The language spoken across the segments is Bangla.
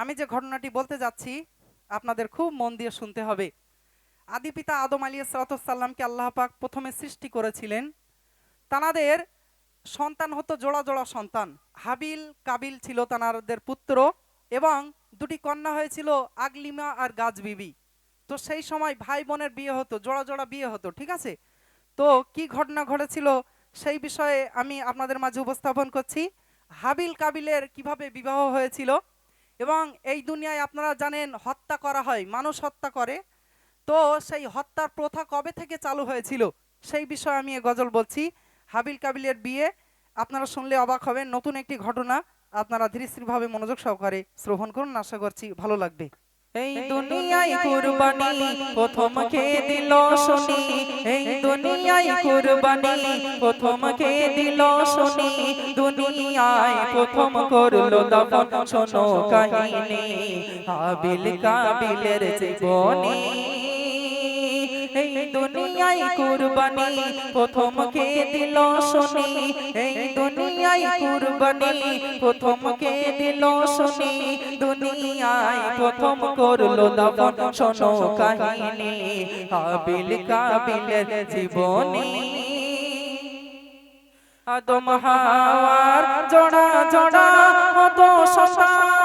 আমি যে ঘটনাটি বলতে যাচ্ছি, আপনাদের খুব মন দিয়ে শুনতে হবে। আদি পিতা আদম আলী সালাতামকে আল্লাহ পাক প্রথমে সৃষ্টি করেছিলেন। তানাদের সন্তান হতো জোড়া জোড়া সন্তান। হাবিল, কাবিল ছিল তানাদের পুত্র এবং দুটি কন্যা হয়েছিল আগলিমা আর গাছ বিবি তো সেই সময় ভাই বোনের বিয়ে হতো, জোড়া জোড়া বিয়ে হতো, ঠিক আছে? তো কি ঘটনা ঘটেছিল সেই বিষয়ে আমি আপনাদের মাঝে উপস্থাপন করছি। হাবিল, কাবিলের কীভাবে বিবাহ হয়েছিল এবং এই দুনিয়ায় আপনারা জানেন হত্যা করা হয়, মানুষ হত্যা করে। তো সেই হত্যার প্রথা কবে থেকে চালু হয়েছিল সেই বিষয়ে আমি গজল বলছি। হাবিল কাবিলের বিয়ে, আপনারা শুনলে অবাক হবেন। নতুন একটি ঘটনা, আপনারা ধীরে স্থিরভাবে মনোযোগ সহকারে শ্রবণ করুন। আশা করছি ভালো লাগবে। এই দুনিয়ায় কুরবানি প্রথম কে দিল শুনি? এই দুনিয়ায় কুরবানি প্রথম কে দিল শুনি? দুনিয়ায় প্রথম করল দফন শোনো কাহিনী। আবিল কাবিলের জীবনী। দুনিয়ায় কুরবানি, প্রথম কে দিল শুনি? এই দুনিয়ায় কুরবানি, প্রথম কে দিল শুনি? দুনিয়ায় প্রথম করল দাফন, শোনো কাহিনী। হাবিল কাবিলের জীবনী। আদম হাওয়ার জোড়া জোড়া মত সন্তান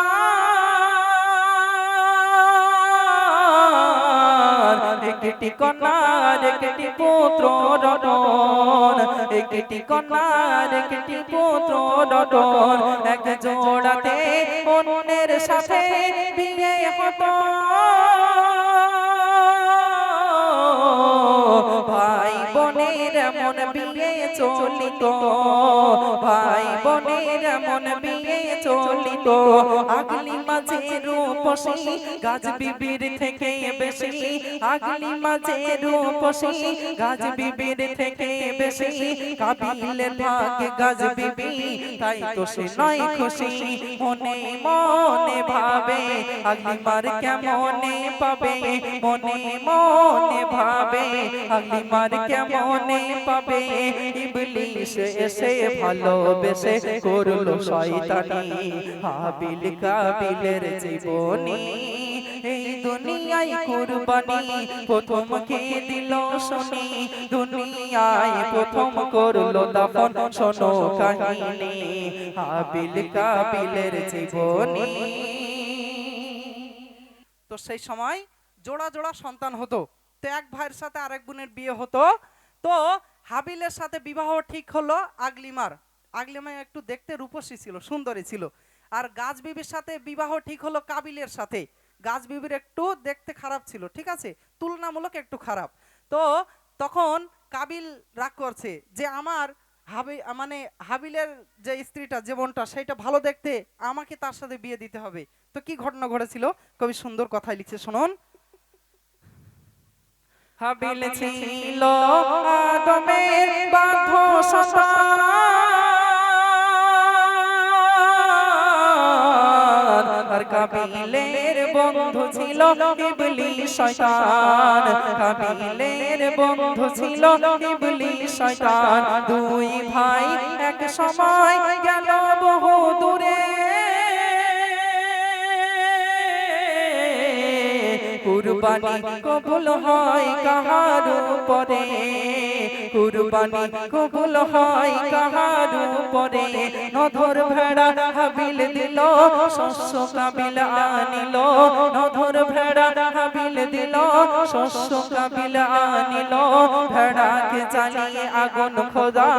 একটি কন্যার একটি পুত্র রটন একটি কন্যার একটি পুত্র রটন এক জোড়াতে অন্যের সাথে বিয়ে হতো। ভাই বোনের মন বিয়ে চলিত। ভাই বোনের মন বিয়ে চলিত আগলি মাঝে রূপসী, গাছ বিবির থেকে বেশি, আগলি মাঝে রূপসী, গাছ বিবির থেকে বেশি কাবিলের ভাগে গাছ বিবি, তাই তো সে নয় খুশি, মনে মনে ভাবে, আগলি মার কেমনে পাবে, মনে মনে ভাবে, আগলি মার কেমনে পাবে, ইবলিশ এসে ভালোবেসে করল শয়তানি হাবিল কাবিলের জীবনী। এই দুনিয়ায় কুরবানি প্রথম কে দিল শুনি? দুনিয়ায় প্রথম করল দাফন, শোনো কাহিনী। হাবিল, কাবিলের জীবনী। তো সেই সময় জোড়া জোড়া সন্তান হতো। তো এক ভাইয়ের সাথে আরেক বোনের বিয়ে হতো। তো হাবিলের সাথে বিবাহ ঠিক হলো আগলিমার। আগলিমা একটু দেখতে রূপসী ছিল, সুন্দরী ছিল। আর গাছ বিবির সাথে বিবাহ ঠিক হলো কাবিলের সাথে। গাছ বিবির একটু দেখতে খারাপ ছিল ঠিক আছে? তুলনামূলক একটু খারাপ। তো তখন কাবিল রাগ করছে যে আমার হাবি মানে হাবিলের যে স্ত্রীটা জীবনটা সেটা ভালো দেখতে আমাকে তার সাথে বিয়ে দিতে হবে। তো কি ঘটনা ঘটেছিল? কবি সুন্দর কথায় লিখছে শুনুন। হাবিল ছিল আদমের বাধ্য সন্তান। কাবিলের বন্ধু ছিল ইবলি শয়তান। কাবিলের বন্ধু ছিল ইবলি শয়তান। দুই ভাই এক সময় গেল বহু দূরে। কুরবানি কবুল হয় কাহার উপরে কুরবানি কবুল হয়, কাহার উপরে নধর ভেড়া হাবিল দিল, শস্য কাবিল আনিল, নধর ভেড়া হাবিল দিল, শস্য কাবিল আনিল, ভেড়াকে জ্বালিয়ে আগুন খোদা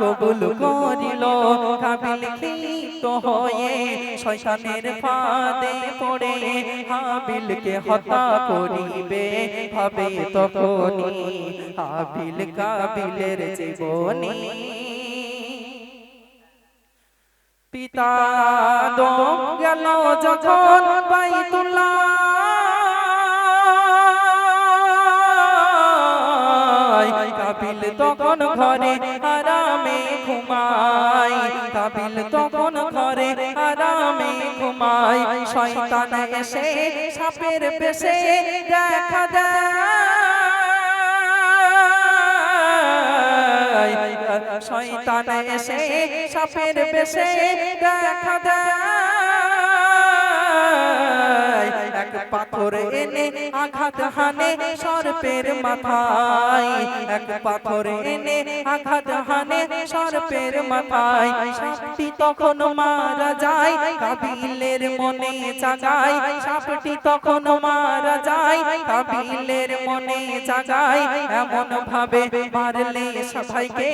কবুল করিল। কাবিল ক্ষিপ্ত হয়ে শয়তানের ফাঁদে পড়ে, হাবিলকে হত্যা করিবে, ভাবে তখনই হাবিল কাবিলের জীবনী। পিতা দম গেল যখন বাইতুল্লাহ। কাবিল তখন ঘরে আরামে ঘুমাই কাবিল তখন ঘরে আরামে ঘুমাই শয়তান এসে সাপের পেশে দেখা দেয়। শয়তান এসে সাপের বেশে দেখা দেয়। পাথর এনে আঘাত হানে সর্পের মাথায়। এক পাথর এনে আঘাত হানে সর্পের মাথায়। সাপটি তখন মারা যায় কাবিলের মনে জাগায় সাপটি তখন মারা যায় কাবিলের মনে জাগায় এমন ভাবে মারলে সবাইকে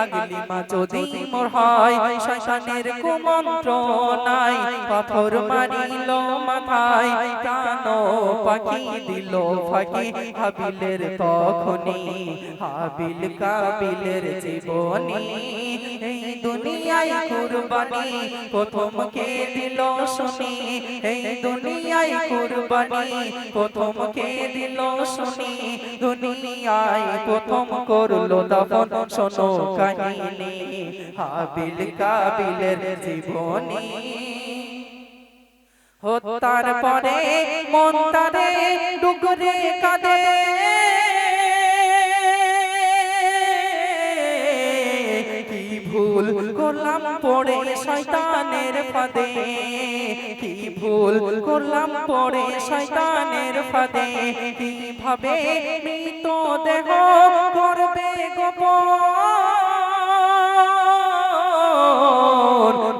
আগলি মা যদি মোর হয়, শয়তানের কুমন্ত্র নাই পাথর মারিল মাথায়, প্রাণ পাখি দিল ফাঁকি, হাবিলের তখনই, হাবিল কাবিলের জীবনী। এই দুনিয়ায় কুরবানি প্রথম কে দিল শুনি? এই দুনিয়ায় কুরবানি প্রথম কে দিল শুনি? দুনিয়ায় প্রথম করল দাফন শোনো কাহিনী। হাবিল কাবিলের জীবনী। হত্যার পরে মন তারে ডুগরে কাঁদে। পড়ে শয়তানের ফাঁদে। কি ভুল করলাম পড়ে শয়তানের ফাঁদে। কীভাবে মৃত দেহ করবে গোপন?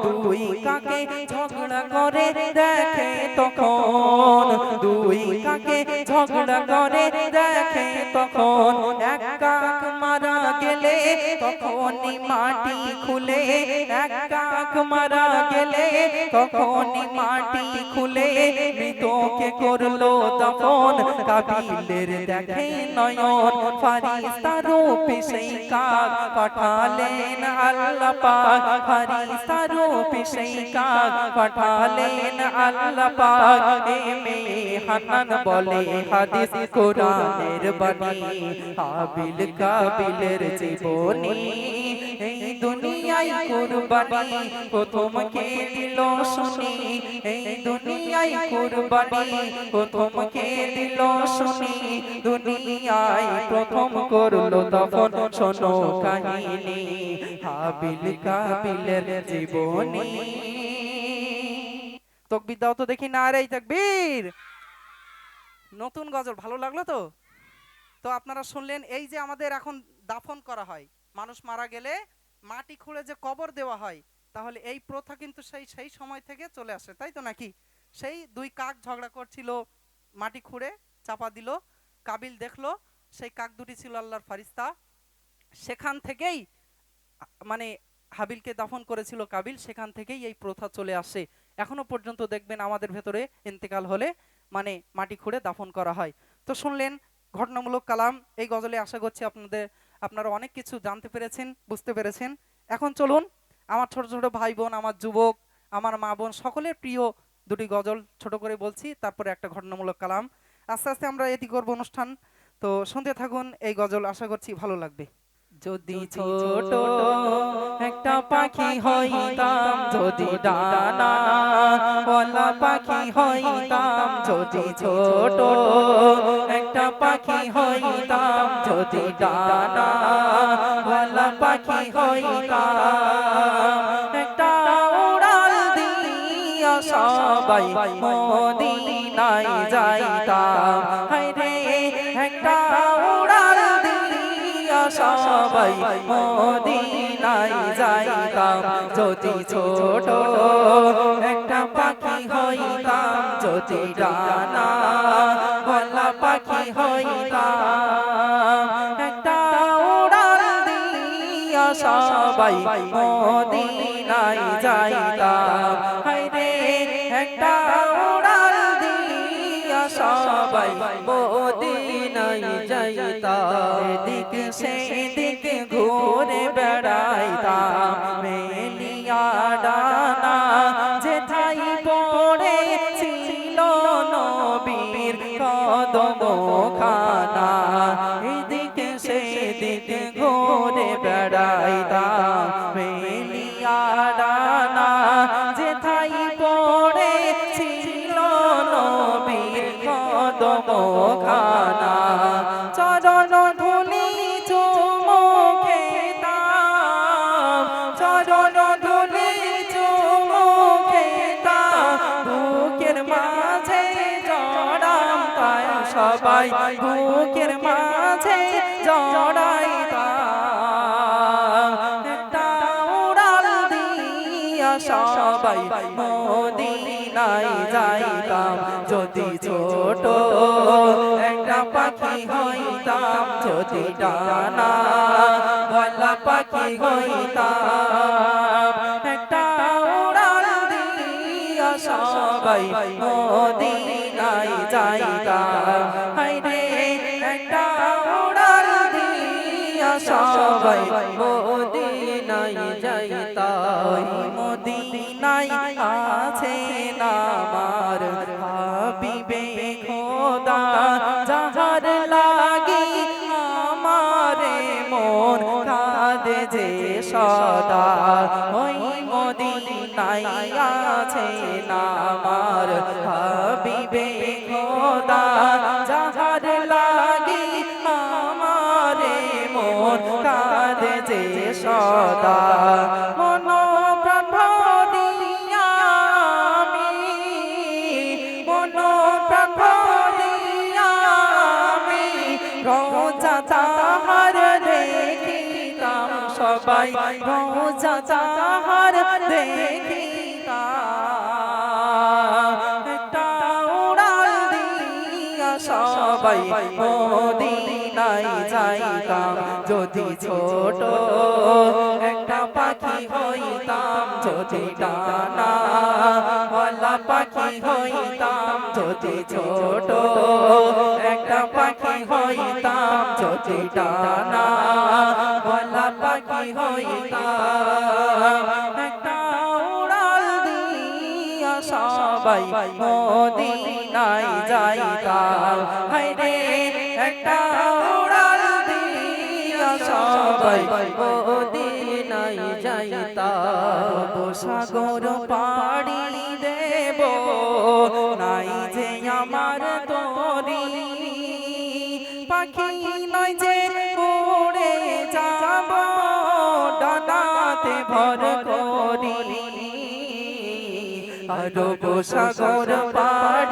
দুই কাকে ঝগড়া করে দেখে তখন দুই কাকে ঝগড়া করে, দেখে তখন এক কাক মারা গেলে, তখনই মাটি খুলে, এক কাক মারা গেলে, তখনই মাটি খুলে, মৃতকে করল তখন কাবিলের দেখে নয়ন ফারিস্তা রূপে সেই কাক পাঠালেন আল্লাহ পাক ফারিস্তা রূপে সেই কাক পাঠালেন আল্লাহ পাক, এ মেয়ে হানান বলে, হাদিস কোরআনের বাণী, হাবিল কাবিলের জীবনী। এই দুনিয়ায় কুরবানি প্রথম কে দিল শুনি? এই দুনিয়ায় কুরবানি প্রথম কে দিল শুনি? দুনিয়ায় প্রথম করল তখন শোনো কাহিনী, হাবিল কাবিলের জীবনী। তকবির দাও তো দেখি না রে তাকবীর। নতুন গজল, ভালো লাগল তো? তো আপনারা শুনলেন এই যে আমাদের এখন দাফন করা হয়, মানুষ মারা গেলে মাটি খুঁড়ে যে কবর দেওয়া হয়, তাহলে এই প্রথা কিন্তু সেই সেই সময় থেকে চলে আসে, তাই তো নাকি? সেই দুই কাক ঝগড়া করছিল, মাটি খুঁড়ে চাপা দিল, কাবিল দেখল, সেই কাক দুটি ছিল আল্লাহর ফারিস্তা সেখান থেকেই মানে হাবিলকে দাফন করেছিল কাবিল, সেখান থেকেই এই প্রথা চলে আসে। এখনও পর্যন্ত দেখবেন আমাদের ভেতরে ইন্তেকাল হলে মানে মাটি খুঁড়ে দাফন করা হয়। তো শুনলেন, ঘটনামূলক কালাম, এই গজলে আশা করছি আপনাদের, আপনারা অনেক কিছু জানতে পেরেছেন, বুঝতে পেরেছেন। এখন চলুন, আমার ছোট ছোট ভাই বোন আমার যুবক, আমার মা বোন, সকলের প্রিয় দুটি গজল ছোট করে বলছি, তারপরে একটা ঘটনামূলক কালাম। আস্তে আস্তে আমরা এটি করব অনুষ্ঠান। তো শুনতে থাকুন, এই গজল আশা করছি ভালো লাগবে। যদি ছোট একটা পাখি হইতাম যদি ডানা ওলা পাখি হইতাম যদি ছোট একটা পাখি হইতাম যদি ডানা ওলা পাখি হইতাম একটা উড়াল দিয়া সবাই সবাই মদিনায় যাইতাম। যদি ছোট একটা পাখি হইতাম, যদি ডানা বলা পাখি হইতাম। সবাই মদিনায় যাইতাম। হায়রে, একটা উড়াল দিয়া সবাই মদিনায় যাইতাম। এদিক সেদিক tá? সবাই মদিনায় যাইতাম। যদি ছোট একটা পাখি হইতাম, যদি ডানা গলা পাখি হইতাম একটা উড়াল দিয়া সবাই মদিনায় যাইতাম। হাইরে, একটা উড়াল দিয়া সবাই মদিনায় যাইতাম। কাঁদে সবাই মদিনায় যাইতাম। যদি ছোট একটা পাখি হইতাম, যদি ডানা ওয়ালা পাখি হইতাম, যদি ছোট একটা পাখি হইতাম, যদি ডানা ওয়ালা পাখি হইতাম। সবাই মদিনায় যাইতাম। একটা উড়াল দিয়া সবাই মদিনায় যাইতাম সাগর পাড়ি দেব, নাই যে আমার তরি। পাখি নয় যে উড়ে যাব ডানাতে ভর করি। আরও সাগর পাড়ি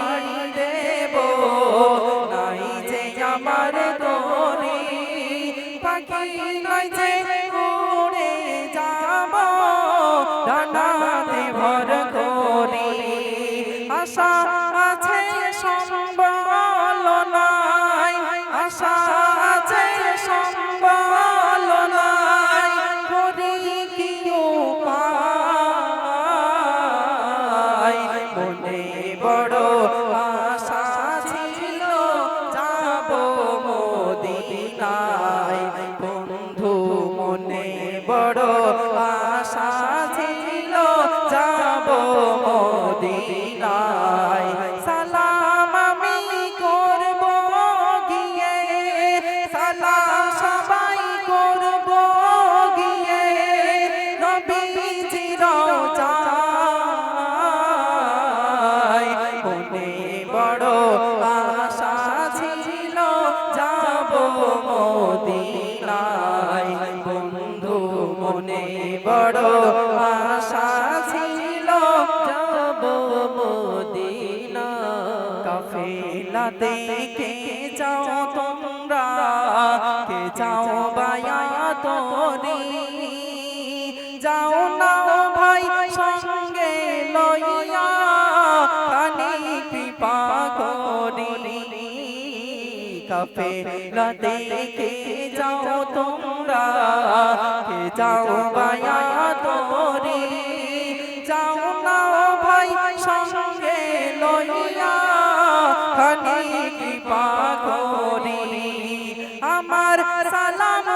আমার বড় আশা ছিল যাব মদিনা কাফেলা দেখে যাও তোমরা কে যাও বায়া তোরি কাফেলা দেখে যাও তোমরা। কে যাও বায়া তোরে যাও না ভাই সঙ্গে লইয়া। খানি কৃপা করি, আমার সালাম